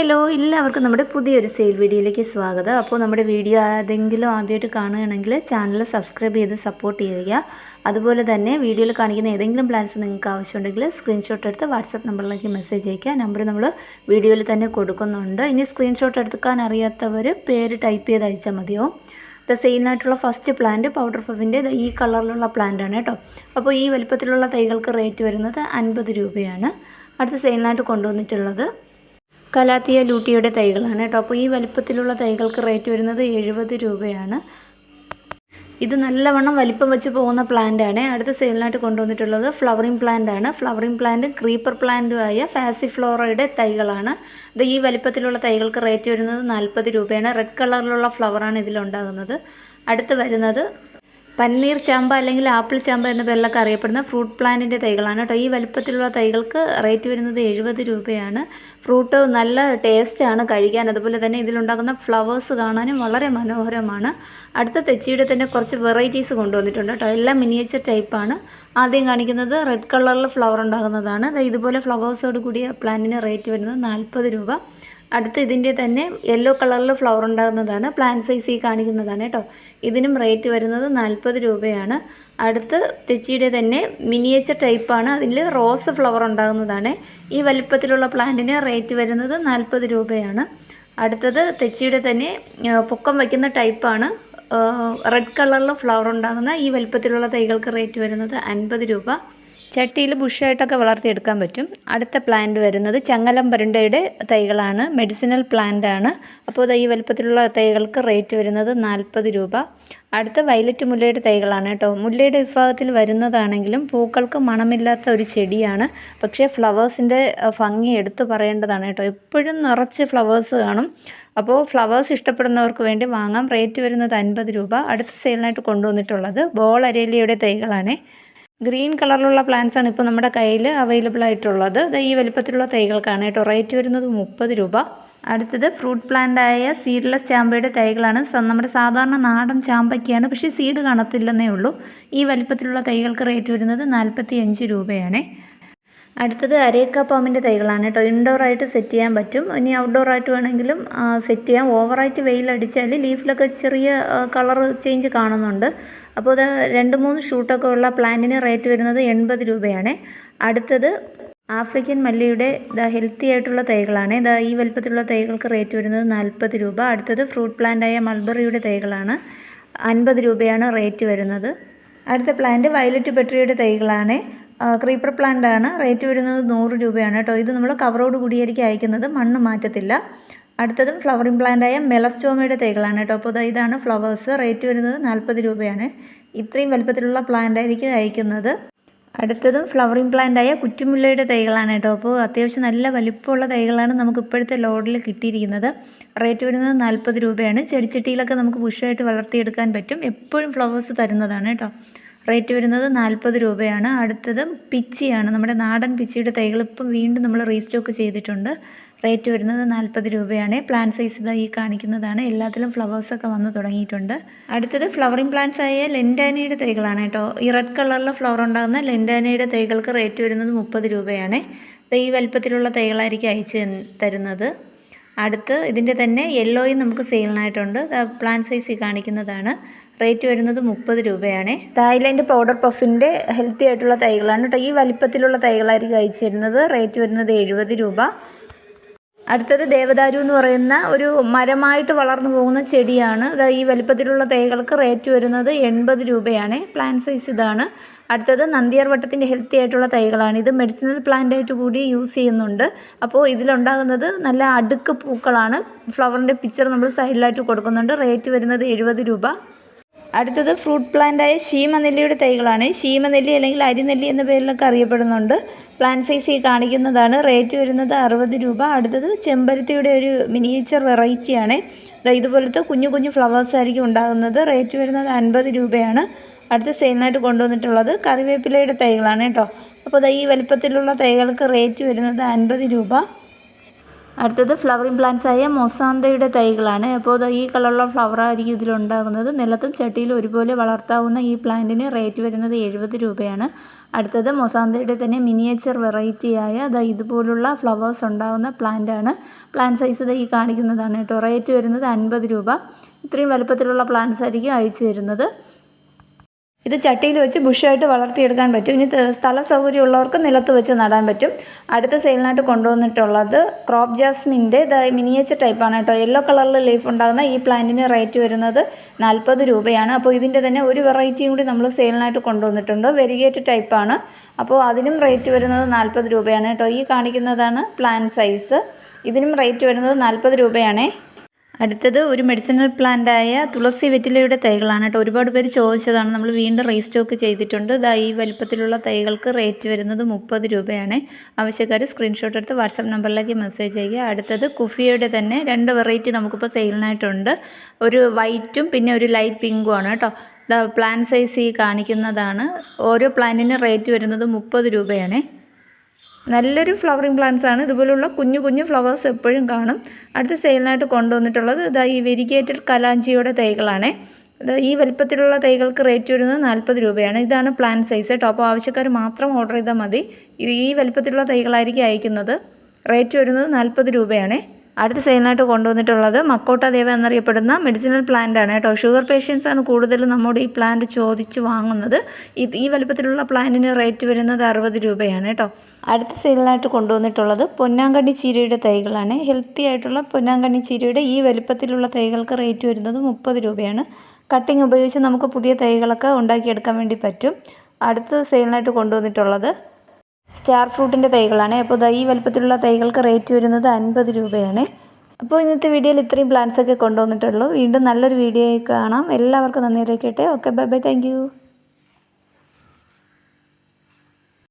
Hello എല്ലാവർക്കും നമ്മുടെ പുതിയൊരു സെയിൽ വീഡിയോയിലേക്ക് സ്വാഗതം. അപ്പോൾ നമ്മുടെ വീഡിയോ ആരെങ്കിലും ആദ്യമായിട്ട് കാണുകയാണെങ്കിൽ ചാനൽ സബ്സ്ക്രൈബ് ചെയ്ത് സപ്പോർട്ട് ചെയ്യുക. അതുപോലെ തന്നെ വീഡിയോയിൽ കാണിക്കുന്ന ഏതെങ്കിലും പ്ലാൻസ് നിങ്ങൾക്ക് ആവശ്യമുണ്ടെങ്കിൽ സ്ക്രീൻഷോട്ട് എടുത്ത് വാട്സപ്പ് നമ്പറിലേക്ക് മെസ്സേജ് അയക്കുക. നമ്പർ നമ്മൾ വീഡിയോയിൽ തന്നെ കൊടുക്കുന്നുണ്ട്. ഇനി സ്ക്രീൻഷോട്ട് എടുക്കാൻ അറിയാത്തവർ പേര് ടൈപ്പ് ചെയ്ത് അയച്ചാൽ മതിയോ? ദ സെയിലിനായിട്ടുള്ള ഫസ്റ്റ് പ്ലാന്റ് പൗഡർ പഫിന്റെ ഈ കളറിലുള്ള പ്ലാന്റ് ആണ് കേട്ടോ. അപ്പോൾ ഈ വലിപ്പത്തിലുള്ള തൈകൾക്ക് റേറ്റ് വരുന്നത് അൻപത് രൂപയാണ്. അടുത്ത സെയിലിനായിട്ട് കൊണ്ടുവന്നിട്ടുള്ളത് കലാത്തിയ ലൂട്ടിയുടെ തൈകളാണ് കേട്ടോ. അപ്പോൾ ഈ വലിപ്പത്തിലുള്ള തൈകൾക്ക് റേറ്റ് വരുന്നത് എഴുപത് രൂപയാണ്. ഇത് നല്ലവണ്ണം വലിപ്പം വെച്ച് പോകുന്ന പ്ലാന്റ് ആണ്. അടുത്ത സെയിലിനായിട്ട് കൊണ്ടുവന്നിട്ടുള്ളത് ഫ്ലവറിംഗ് പ്ലാന്റ് ആണ്. ഫ്ലവറിംഗ് പ്ലാന്റ് ക്രീപ്പർ പ്ലാന്റുമായ ഫാസിഫ്ലോറയുടെ തൈകളാണ്. ഇത് ഈ വലിപ്പത്തിലുള്ള തൈകൾക്ക് റേറ്റ് വരുന്നത് നാൽപ്പത് രൂപയാണ്. റെഡ് കളറിലുള്ള ഫ്ലവറാണ് ഇതിലുണ്ടാകുന്നത്. അടുത്ത് വരുന്നത് പന്നീർ ചാമ്പ അല്ലെങ്കിൽ ആപ്പിൾ ചാമ്പ എന്ന പേരിലൊക്കെ അറിയപ്പെടുന്ന ഫ്രൂട്ട് പ്ലാന്റിന്റെ തൈകളാണ് കേട്ടോ. ഈ വലിപ്പത്തിലുള്ള തൈകൾക്ക് റേറ്റ് വരുന്നത് എഴുപത് രൂപയാണ്. ഫ്രൂട്ട് നല്ല ടേസ്റ്റാണ് കഴിക്കാൻ. അതുപോലെ തന്നെ ഇതിലുണ്ടാകുന്ന ഫ്ലവേഴ്സ് കാണാനും വളരെ മനോഹരമാണ്. അടുത്ത തെച്ചിയുടെ തന്നെ കുറച്ച് വെറൈറ്റീസ് കൊണ്ടുവന്നിട്ടുണ്ട് കേട്ടോ. എല്ലാം മിനിയേച്ചർ ടൈപ്പാണ് ആദ്യം കാണിക്കുന്നത് റെഡ് കളറിൽ ഫ്ലവർ ഉണ്ടാകുന്നതാണ്. ഇതുപോലെ ഫ്ലവേഴ്സോട് കൂടിയ പ്ലാന്റിന് റേറ്റ് വരുന്നത് നാൽപ്പത് രൂപ. അടുത്ത് ഇതിന്റെ തന്നെ യെല്ലോ കളറിൽ ഫ്ലവർ ഉണ്ടാകുന്നതാണ്. പ്ലാൻ സൈസ് ഈ കാണിക്കുന്നതാണ് കേട്ടോ. ഇതിനും റേറ്റ് വരുന്നത് നാൽപ്പത് രൂപയാണ്. അടുത്ത് തെച്ചിയുടെ തന്നെ മിനിയേച്ചർ ടൈപ്പാണ് അതിൽ റോസ് ഫ്ലവർ ഉണ്ടാകുന്നതാണ്. ഈ വലിപ്പത്തിലുള്ള പ്ലാന്റിന് റേറ്റ് വരുന്നത് നാൽപ്പത് രൂപയാണ്. അടുത്തത് തെച്ചിയുടെ തന്നെ പൊക്കം വയ്ക്കുന്ന ടൈപ്പാണ് റെഡ് കളറിൽ ഫ്ലവർ ഉണ്ടാകുന്ന ഈ വലിപ്പത്തിലുള്ള തൈകൾക്ക് റേറ്റ് വരുന്നത് അൻപത് രൂപ. ചട്ടിയിൽ ബുഷായിട്ടൊക്കെ വളർത്തിയെടുക്കാൻ പറ്റും. അടുത്ത പ്ലാന്റ് വരുന്നത് ചങ്ങലം പരുണ്ടയുടെ തൈകളാണ്. മെഡിസിനൽ പ്ലാന്റ് ആണ്. അപ്പോൾ ഈ വലുപ്പത്തിലുള്ള തൈകൾക്ക് റേറ്റ് വരുന്നത് നാൽപ്പത് രൂപ. അടുത്ത വയലറ്റ് മുല്ലയുടെ തൈകളാണ് കേട്ടോ. മുല്ലയുടെ വിഭാഗത്തിൽ വരുന്നതാണെങ്കിലും പൂക്കൾക്ക് മണമില്ലാത്ത ഒരു ചെടിയാണ്. പക്ഷേ ഫ്ലവേഴ്സിന്റെ ഭംഗി എടുത്തു പറയേണ്ടതാണ് കേട്ടോ. എപ്പോഴും നിറച്ച് ഫ്ലവേഴ്സ് കാണും. അപ്പോൾ ഫ്ലവേഴ്സ് ഇഷ്ടപ്പെടുന്നവർക്ക് വേണ്ടി വാങ്ങാം. റേറ്റ് വരുന്നത് അൻപത് രൂപ. അടുത്ത സെയിലിനായിട്ട് കൊണ്ടുവന്നിട്ടുള്ളത് ബോൾ അരേലിയുടെ തൈകളാണ്. ഗ്രീൻ കളറിലുള്ള പ്ലാന്റ്സ് ആണ് ഇപ്പോൾ നമ്മുടെ കയ്യിൽ അവൈലബിൾ ആയിട്ടുള്ളത്. ഈ വലിപ്പത്തിലുള്ള തൈകൾക്കാണ് കേട്ടോ. റേറ്റ് വരുന്നത് മുപ്പത് രൂപ. അടുത്തത് ഫ്രൂട്ട് പ്ലാന്റ് ആയ സീഡ്ലെസ് ചാമ്പയുടെ തൈകളാണ്. നമ്മുടെ സാധാരണ നാടൻ ചാമ്പയ്ക്കാണ്. പക്ഷേ സീഡ് കാണത്തില്ലെന്നേ ഉള്ളൂ. ഈ വലിപ്പത്തിലുള്ള തൈകൾക്ക് റേറ്റ് വരുന്നത് നാൽപ്പത്തി അഞ്ച് രൂപയാണ്. അടുത്തത് അരേക്ക പാമ്പിന്റെ തൈകളാണ് കേട്ടോ. ഇൻഡോറായിട്ട് സെറ്റ് ചെയ്യാൻ പറ്റും. ഇനി ഔട്ട്ഡോർ ആയിട്ട് വേണമെങ്കിലും സെറ്റ് ചെയ്യാം. ഓവറായിട്ട് വെയിലടിച്ചാൽ ലീഫിലൊക്കെ ചെറിയ കളർ ചേഞ്ച് കാണുന്നുണ്ട്. അപ്പോൾ അത് രണ്ട് മൂന്ന് ഷൂട്ടൊക്കെ ഉള്ള പ്ലാന്റിന് റേറ്റ് വരുന്നത് എൺപത് രൂപയാണ്. അടുത്തത് ആഫ്രിക്കൻ മല്ലിയുടെ ദ ഹെൽത്തി ആയിട്ടുള്ള തൈകളാണ്. ദാ ഈ വലുപ്പത്തിലുള്ള തൈകൾക്ക് റേറ്റ് വരുന്നത് നാൽപ്പത് രൂപ. അടുത്തത് ഫ്രൂട്ട് പ്ലാന്റായ മൾബറിയുടെ തൈകളാണ്. അൻപത് രൂപയാണ് റേറ്റ് വരുന്നത്. അടുത്ത പ്ലാന്റ് വയലറ്റ് പെട്രിയുടെ തൈകളാണ്. ക്രീപ്പർ പ്ലാന്റ് ആണ്. റേറ്റ് വരുന്നത് നൂറ് രൂപയാണ് കേട്ടോ. ഇത് നമ്മൾ കവറോട് കൂടിയായിരിക്കും അയക്കുന്നത്. മണ്ണ് മാറ്റത്തില്ല. അടുത്തതും ഫ്ലവറിംഗ് പ്ലാന്റായ മെലസ്റ്റോമയുടെ തൈകളാണ് കേട്ടോ. അപ്പോൾ ഇതാണ് ഫ്ലവേഴ്സ് റേറ്റ് വരുന്നത് നാൽപ്പത് രൂപയാണ്. ഇത്രയും വലുപ്പത്തിലുള്ള പ്ലാന്റ് ആയിരിക്കും അയക്കുന്നത്. അടുത്തതും ഫ്ലവറിംഗ് പ്ലാന്റായ കുറ്റുമുല്ലയുടെ തൈകളാണ് കേട്ടോ. അപ്പോൾ അത്യാവശ്യം നല്ല വലിപ്പമുള്ള തൈകളാണ് നമുക്ക് ഇപ്പോഴത്തെ ലോഡിൽ കിട്ടിയിരിക്കുന്നത്. റേറ്റ് വരുന്നത് നാൽപ്പത് രൂപയാണ്. ചെടിച്ചട്ടിയിലൊക്കെ നമുക്ക് പുഷായിട്ട് വളർത്തിയെടുക്കാൻ പറ്റും. എപ്പോഴും ഫ്ലവേഴ്സ് തരുന്നതാണ് കേട്ടോ. റേറ്റ് വരുന്നത് നാൽപ്പത് രൂപയാണ്. അടുത്തത് പിച്ചിയാണ്. നമ്മുടെ നാടൻ പിച്ചിയുടെ തൈകൾ ഇപ്പം വീണ്ടും നമ്മൾ റീസ്റ്റോക്ക് ചെയ്തിട്ടുണ്ട്. റേറ്റ് വരുന്നത് നാൽപ്പത് രൂപയാണ്. പ്ലാന്റ് സൈസ് ഇതാ ഈ കാണിക്കുന്നതാണ്. എല്ലാത്തിലും ഫ്ലവേഴ്സൊക്കെ വന്ന് തുടങ്ങിയിട്ടുണ്ട്. അടുത്തത് ഫ്ലവറിംഗ് പ്ലാന്റ്സ് ആയ ലെൻഡാനയുടെ തൈകളാണ് കേട്ടോ. ഈ റെഡ് കളറിൽ ഫ്ലവർ ഉണ്ടാകുന്ന ലെൻഡാനയുടെ തൈകൾക്ക് റേറ്റ് വരുന്നത് മുപ്പത് രൂപയാണ്. ഈ വലിപ്പത്തിലുള്ള തൈകളായിരിക്കും അയച്ച് തരുന്നത്. അടുത്ത് ഇതിന്റെ തന്നെ യെല്ലോയും നമുക്ക് സെയിലിനായിട്ടുണ്ട്. പ്ലാന്റ് സൈസ് ഈ കാണിക്കുന്നതാണ്. റേറ്റ് വരുന്നത് മുപ്പത് രൂപയാണ്. തായ്ലൻഡ് പൗഡർ പഫിന്റെ ഹെൽത്തി ആയിട്ടുള്ള തൈകളാണ് കേട്ടോ. ഈ വലിപ്പത്തിലുള്ള തൈകളായിരിക്കും അയച്ചു തരുന്നത്. റേറ്റ് വരുന്നത് എഴുപത് രൂപ. അടുത്തത് ദേവദാരു എന്ന് പറയുന്ന ഒരു മരമായിട്ട് വളർന്നു പോകുന്ന ചെടിയാണ്. ദാ ഈ വലിപ്പത്തിലുള്ള തൈകൾക്ക് റേറ്റ് വരുന്നത് എൺപത് രൂപയാണ്. പ്ലാൻ സൈസ് ഇതാണ്. അടുത്തത് നന്ദിയാർ വട്ടത്തിന്റെ ഹെൽത്തി ആയിട്ടുള്ള തൈകളാണ്. ഇത് മെഡിസിനൽ പ്ലാന്റ് ആയിട്ട് കൂടി യൂസ് ചെയ്യുന്നുണ്ട്. അപ്പോൾ ഇതിലുണ്ടാകുന്നത് നല്ല അടുക്ക് പൂക്കളാണ്. ഫ്ലവറിന്റെ പിക്ചർ നമ്മൾ സൈഡിലായിട്ട് കൊടുക്കുന്നുണ്ട്. റേറ്റ് വരുന്നത് എഴുപത് രൂപ. അടുത്തത് ഫ്രൂട്ട് പ്ലാന്റായ ശീമനെല്ലിയുടെ തൈകളാണ്. ശീമനെല്ലി അല്ലെങ്കിൽ അരിനെല്ലി എന്ന പേരിലൊക്കെ അറിയപ്പെടുന്നുണ്ട്. പ്ലാന്റ് സൈസ് ഈ കാണിക്കുന്നതാണ്. റേറ്റ് വരുന്നത് അറുപത് രൂപ. അടുത്തത് ചെമ്പരത്തിയുടെ ഒരു മിനിയേച്ചർ വെറൈറ്റിയാണ് ഇതുപോലത്തെ കുഞ്ഞു കുഞ്ഞു ഫ്ലവേഴ്സ് ആയിരിക്കും ഉണ്ടാകുന്നത്. റേറ്റ് വരുന്നത് അൻപത് രൂപയാണ്. അടുത്ത സെയിലിനായിട്ട് കൊണ്ടുവന്നിട്ടുള്ളത് കറിവേപ്പിലയുടെ തൈകളാണ് കേട്ടോ. അപ്പോൾ ഈ വലുപ്പത്തിലുള്ള തൈകൾക്ക് റേറ്റ് വരുന്നത് അൻപത് രൂപ. അടുത്തത് ഫ്ലവറിങ് പ്ലാന്റ്സ് ആയ മൊസാന്തയുടെ തൈകളാണ്. അപ്പോൾ ഈ കളറുള്ള ഫ്ലവർ ആയിരിക്കും ഇതിലുണ്ടാകുന്നത് നിലത്തും ചട്ടിയിലും ഒരുപോലെ വളർത്താവുന്ന ഈ പ്ലാന്റിന് റേറ്റ് വരുന്നത് എഴുപത് രൂപയാണ്. അടുത്തത് മൊസാന്തയുടെ തന്നെ മിനിയേച്ചർ വെറൈറ്റിയായ ദാ ഇതുപോലുള്ള ഫ്ലവേഴ്സ് ഉണ്ടാകുന്ന പ്ലാന്റാണ് പ്ലാന്റ് സൈസ് ദാ ഈ കാണിക്കുന്നതാണ് കേട്ടോ. റേറ്റ് വരുന്നത് അൻപത് രൂപ. ഇത്രയും വലുപ്പത്തിലുള്ള പ്ലാന്റ്സ് ആയിരിക്കും അയച്ചു തരുന്നത്. ഇത് ചട്ടിയിൽ വെച്ച് ബുഷായിട്ട് വളർത്തിയെടുക്കാൻ പറ്റും. ഇനി സ്ഥല സ്ഥല സൗകര്യമുള്ളവർക്ക് നിലത്ത് വെച്ച് നടാൻ പറ്റും. അടുത്ത സെയിലിനായിട്ട് കൊണ്ടുവന്നിട്ടുള്ളത് ക്രോപ്പ് ജാസ്മിന്റെ മിനിയേച്ചർ ടൈപ്പാണ് കേട്ടോ. യെല്ലോ കളറിൽ ലീഫ് ഉണ്ടാകുന്ന ഈ പ്ലാന്റിന് റേറ്റ് വരുന്നത് നാൽപ്പത് രൂപയാണ്. അപ്പോൾ ഇതിന്റെ തന്നെ ഒരു വെറൈറ്റിയും കൂടി നമ്മൾ സെയിലിനായിട്ട് കൊണ്ടുവന്നിട്ടുണ്ട്. വെരിഗേറ്റ് ടൈപ്പാണ്. അപ്പോൾ അതിനും റേറ്റ് വരുന്നത് നാൽപ്പത് രൂപയാണ് കേട്ടോ. ഈ കാണിക്കുന്നതാണ് പ്ലാൻ സൈസ്. ഇതിനും റേറ്റ് വരുന്നത് നാൽപ്പത് രൂപയാണേ. അടുത്തത് ഒരു മെഡിസിനൽ പ്ലാന്റായ തുളസി വെറ്റിലയുടെ തൈകളാണ് കേട്ടോ. ഒരുപാട് പേര് ചോദിച്ചതാണ്. നമ്മൾ വീണ്ടും റീസ്റ്റോക്ക് ചെയ്തിട്ടുണ്ട്. ഇതാ ഈ വലിപ്പത്തിലുള്ള തൈകൾക്ക് റേറ്റ് വരുന്നത് മുപ്പത് രൂപയാണ്. ആവശ്യക്കാർ സ്ക്രീൻഷോട്ട് എടുത്ത് വാട്സപ്പ് നമ്പറിലേക്ക് മെസ്സേജ് ചെയ്യുക അടുത്തത് കുഫിയുടെ തന്നെ രണ്ട് വെറൈറ്റി നമുക്കിപ്പോൾ സെയിലിനായിട്ടുണ്ട് ഒരു വൈറ്റും പിന്നെ ഒരു ലൈറ്റ് പിങ്കും ആണ് കേട്ടോ. പ്ലാൻ സൈസ് ഈ കാണിക്കുന്നതാണ്. ഓരോ പ്ലാന്റിന് റേറ്റ് വരുന്നത് മുപ്പത് രൂപയാണേ. നല്ലൊരു ഫ്ലവറിങ് പ്ലാന്റ്സ് ആണ്. ഇതുപോലുള്ള കുഞ്ഞു കുഞ്ഞു ഫ്ലവേഴ്സ് എപ്പോഴും കാണും. അടുത്ത സെയിലിനായിട്ട് കൊണ്ടുവന്നിട്ടുള്ളത് ഇതാ ഈ വെരിഗേറ്റഡ് കലാഞ്ചിയുടെ തൈകളാണ്. ഈ വലിപ്പത്തിലുള്ള തൈകൾക്ക് റേറ്റ് വരുന്നത് നാൽപ്പത് രൂപയാണ്. ഇതാണ് പ്ലാൻ സൈസ് ടോപ്പ് ആവശ്യക്കാർ മാത്രം ഓർഡർ ചെയ്താൽ മതി. ഇത് ഈ വലിപ്പത്തിലുള്ള തൈകളായിരിക്കും അയക്കുന്നത്. റേറ്റ് വരുന്നത് നാൽപ്പത് രൂപയാണ്. അടുത്ത സെയിലിനായിട്ട് കൊണ്ടുവന്നിട്ടുള്ളത് മക്കോട്ട ദേവ എന്നറിയപ്പെടുന്ന മെഡിസിനൽ പ്ലാന്റ് ആണ് കേട്ടോ. ഷുഗർ പേഷ്യൻസ് ആണ് കൂടുതലും നമ്മുടെ ഈ പ്ലാന്റ് ചോദിച്ച് വാങ്ങുന്നത്. ഈ വലിപ്പത്തിലുള്ള പ്ലാന്റിന് റേറ്റ് വരുന്നത് അറുപത് രൂപയാണ് കേട്ടോ. അടുത്ത സെയിലിനായിട്ട് കൊണ്ടുവന്നിട്ടുള്ളത് പൊന്നാങ്കണ്ണി ചീരയുടെ തൈകളാണ്. ഹെൽത്തി ആയിട്ടുള്ള പൊന്നാങ്കണ്ണി ചീരയുടെ ഈ വലിപ്പത്തിലുള്ള തൈകൾക്ക് റേറ്റ് വരുന്നത് മുപ്പത് രൂപയാണ്. കട്ടിങ് ഉപയോഗിച്ച് നമുക്ക് പുതിയ തൈകളൊക്കെ ഉണ്ടാക്കിയെടുക്കാൻ വേണ്ടി പറ്റും. അടുത്ത സെയിലിനായിട്ട് കൊണ്ടുവന്നിട്ടുള്ളത് സ്റ്റാർ ഫ്രൂട്ടിന്റെ തൈകളാണ്. അപ്പോൾ ഈ വലുപ്പത്തിലുള്ള തൈകൾക്ക് റേറ്റ് വരുന്നത് അൻപത് രൂപയാണ്. അപ്പോൾ ഇന്നത്തെ വീഡിയോയിൽ ഇത്രയും പ്ലാന്റ്സ് ഒക്കെ കൊണ്ടുവന്നിട്ടുള്ളൂ. വീണ്ടും നല്ലൊരു വീഡിയോ കാണാം. എല്ലാവർക്കും നന്ദി അറിയിക്കട്ടെ. Okay bye bye thank